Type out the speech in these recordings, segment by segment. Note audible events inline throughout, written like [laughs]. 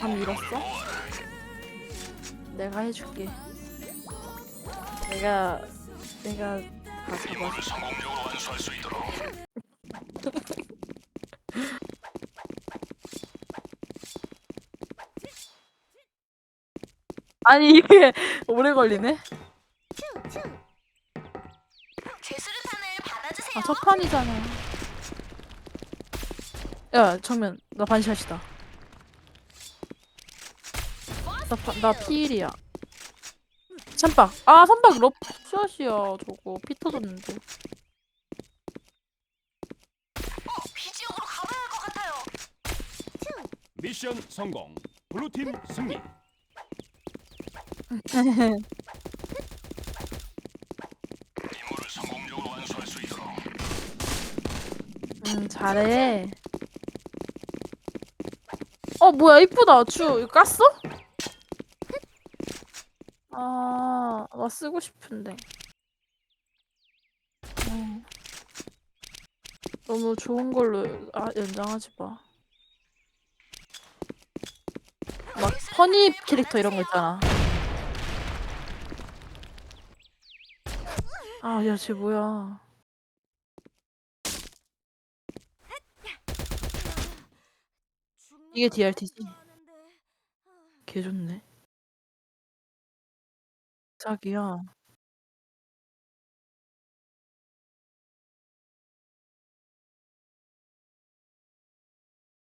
감 잃었어? 내가 해줄게. 내가 내가 다 잡아줘. [laughs] 아니 이게 오래 걸리네. 아 첫 판이잖아. 야 정면 나 반샷이다. 나, 바- 나 피일이야. 선박. 아 선박 럽샷이야 저거 피 터졌는데. 어, B 지역으로 가봐야 할 것 같아요. 미션 성공. 블루팀 승리. 음 잘해. 어 뭐야 이쁘다 주 이거 깠어? 아 나 쓰고 싶은데. 어. 너무 좋은 걸로 아, 연장하지 마. 막 허니 캐릭터 이런 거 있잖아. 아, 야, 쟤 뭐야. 이게 DRT지? 개 좋네. 짝이야.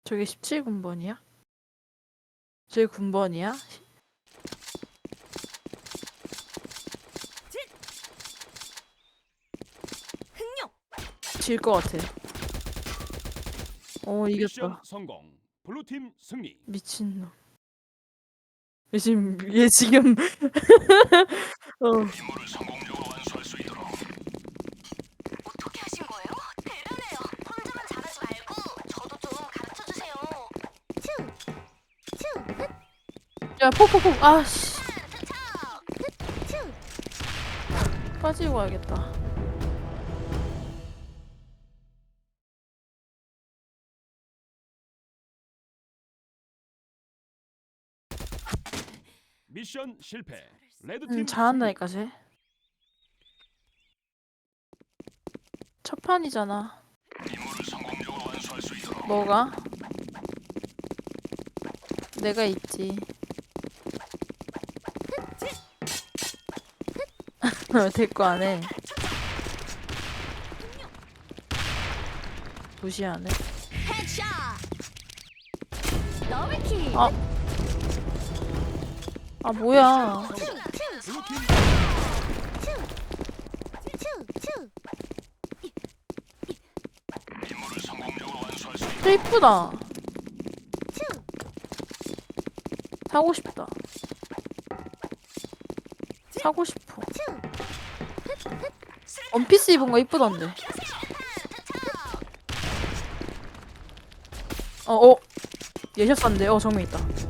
저게 17 군번이야? 저게 군번이야? 흥룡. 질 것 같아. 어, 미션 이겼다. 성공. 블루팀 승리. 미친놈. 얘 지금, 얘 지금, [laughs] 어, 어떻게 하신 거예요? 대단해요. 혼자만 잘하지 말고 저도 좀 가르쳐 주세요. 야, 폭폭폭, 아씨. 투척. 빠지고 와야겠다. 미션 실패. 레드팀 음, 잘한다니까, 쟤. 첫 판이잖아. 뭐가? 내가 있지. [laughs] 왜 대꾸 안 해? 무시하네. 더블킥. 아. 아, 뭐야. 저 이쁘다. 사고 싶다. 사고 싶어. 원피스 입은 거 이쁘던데. 어, 어. 예샷 샀는데. 어, 정면 있다.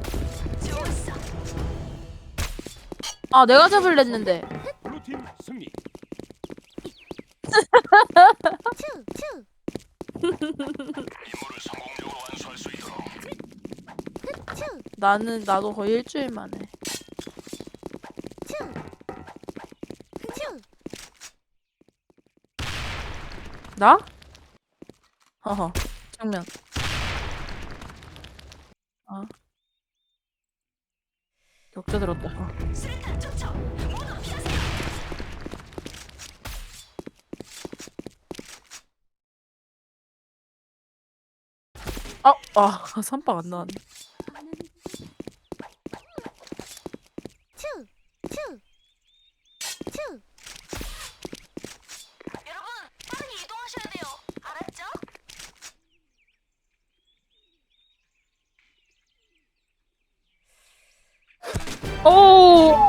아, 내가 잡을래 했는데. 블루팀 승리. 나는, 나도 거의 일주일 만에. 나? 어허. 정면. 아. 격자 들었다. 아, 아, [laughs] 선박 안 나왔네. 여러분, 빠르게 이동하셔야 돼요. 알았죠? 오!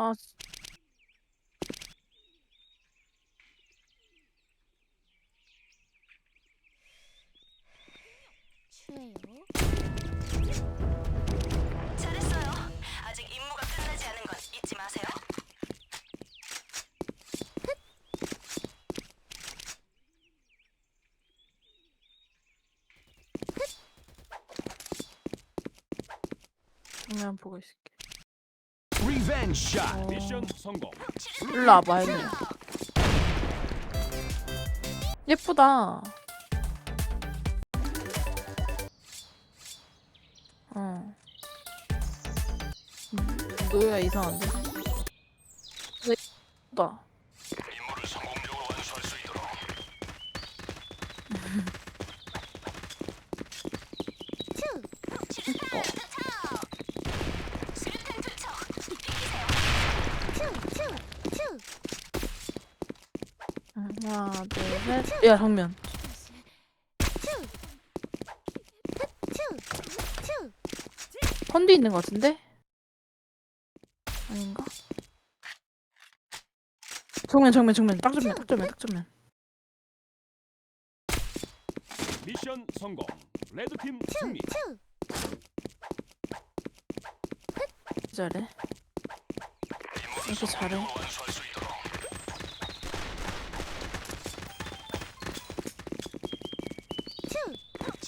아 추해요. 잘했어요. 아직 임무가 끝나지 않은 건 잊지 마세요. 그냥 보고 있을게. 미션 성공. 일로 와봐 헬미. 예쁘다. 어. 음, 노예가 이상한데? 네, 예쁘다. 어. 수류탄 투척. 비키세요. 음, 하나, 둘, 셋. 야, 정면. 컨디 있는 것 같은데? 아닌가? 정면, 정면, 정면. 딱 정면, 딱 정면, 딱 정면. 미션 성공. 레드팀 승리. 잘해. 이렇게 잘해.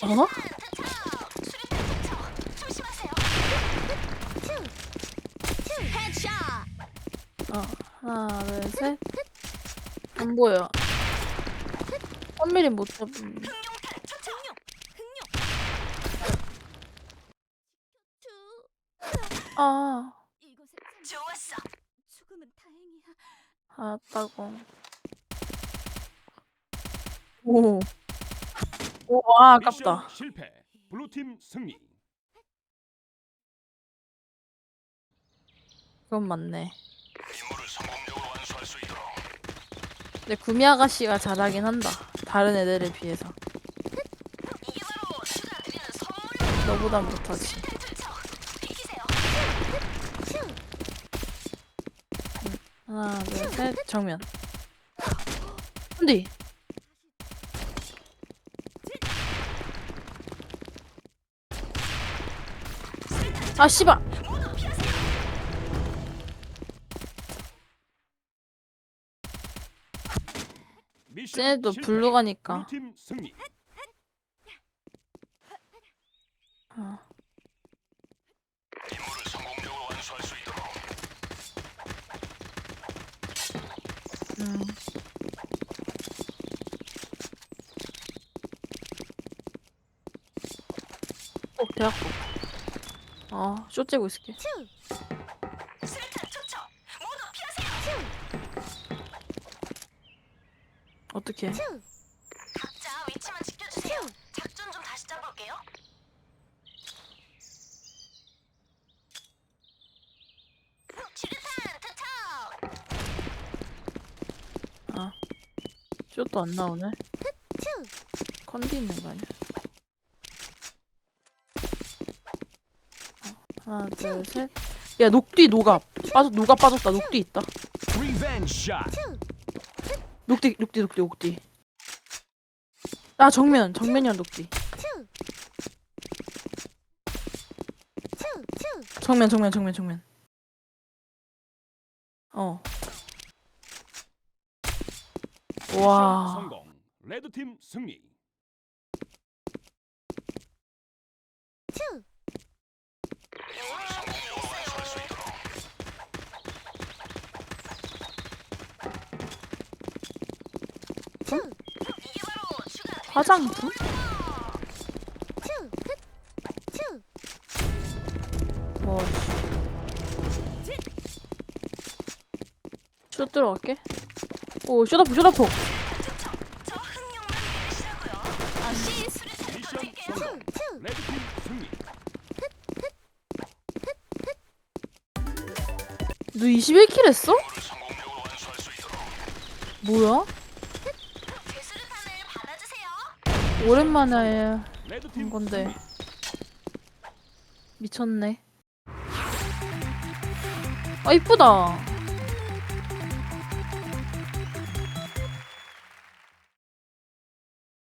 어? 어, 하나, 둘, 셋. 안 보여. 3mm 못. 흥룡. 아, 좋았어. 죽으면 다행이야. 알았다고. 오. 오, 아, 아깝다. 미션 실패. 블루팀 승리. 그건 맞네. 근데 구미 아가씨가 잘하긴 한다. 다른 애들에 비해서. 너보다 못하지. 비키세요. 하나, 둘, 셋. 정면. 근데 아, 씨발. 쟤네도. 블루 가니까. 승리. 어. 음. 어, 대학교. 척. 모두 피하세요. 어떻게? 각자 위치만 지켜주세요. 작전 좀 다시 짜볼게요. 아, 쇼도 안 나오네. 컨디 있는 거 아니야? 어, 하나, 둘, 셋. 야, 녹디 녹아. 빠져, 녹아 빠졌다. 녹디 있다. 녹디, 녹디, 녹디, 녹디. 아, 정면, 정면이야, 녹디. 정면, 정면, 정면, 정면. 어. 와. 성공. 레드팀 승리. 이게 바로 슈가 드리는 화장품? 와. 쇼 들어갈게. 오, 쇼다포, 쇼다포. 투척. 저 흥룡만 믿으시라고요. 다시 수류탄 미션 던질게요. 성공. 레드팀 승리. 너 21킬 했어? 뭐야? 오랜만에 한 건데. 미쳤네. 아 이쁘다